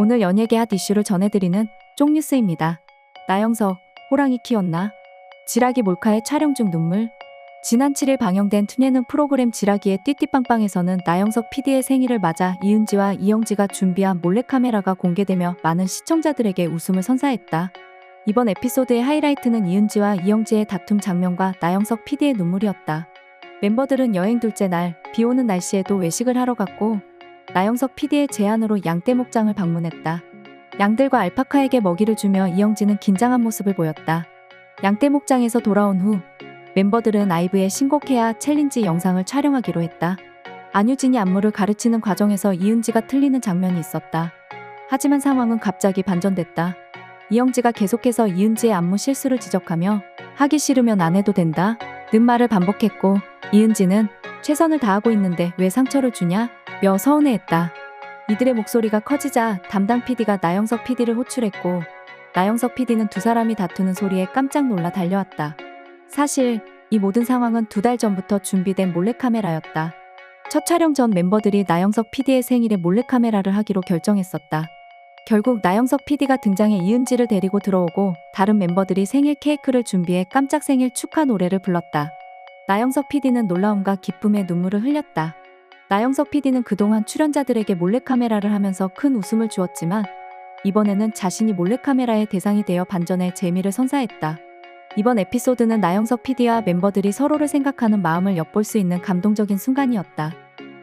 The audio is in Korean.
오늘 연예계 핫 이슈를 전해드리는 쪽뉴스입니다. 나영석, 호랑이 키웠나? 지라기 몰카의 촬영 중 눈물? 지난 7일 방영된 투예능 프로그램 지라기의 띠띠빵빵에서는 나영석 PD의 생일을 맞아 이은지와 이영지가 준비한 몰래카메라가 공개되며 많은 시청자들에게 웃음을 선사했다. 이번 에피소드의 하이라이트는 이은지와 이영지의 다툼 장면과 나영석 PD의 눈물이었다. 멤버들은 여행 둘째 날, 비 오는 날씨에도 외식을 하러 갔고, 나영석 PD의 제안으로 양떼 목장을 방문했다. 양들과 알파카에게 먹이를 주며 이영지는 긴장한 모습을 보였다. 양떼 목장에서 돌아온 후 멤버들은 아이브의 신곡해야 챌린지 영상을 촬영하기로 했다. 안유진이 안무를 가르치는 과정에서 이은지가 틀리는 장면이 있었다. 하지만 상황은 갑자기 반전됐다. 이영지가 계속해서 이은지의 안무 실수를 지적하며 하기 싫으면 안 해도 된다. 는 말을 반복했고 이은지는 최선을 다하고 있는데 왜 상처를 주냐? 며 서운해했다. 이들의 목소리가 커지자 담당 PD가 나영석 PD를 호출했고 나영석 PD는 두 사람이 다투는 소리에 깜짝 놀라 달려왔다. 사실 이 모든 상황은 두 달 전부터 준비된 몰래카메라였다. 첫 촬영 전 멤버들이 나영석 PD의 생일에 몰래카메라를 하기로 결정했었다. 결국 나영석 PD가 등장해 이은지를 데리고 들어오고 다른 멤버들이 생일 케이크를 준비해 깜짝 생일 축하 노래를 불렀다. 나영석 PD는 놀라움과 기쁨의 눈물을 흘렸다. 나영석 PD는 그동안 출연자들에게 몰래카메라를 하면서 큰 웃음을 주었지만 이번에는 자신이 몰래카메라의 대상이 되어 반전의 재미를 선사했다. 이번 에피소드는 나영석 PD와 멤버들이 서로를 생각하는 마음을 엿볼 수 있는 감동적인 순간이었다.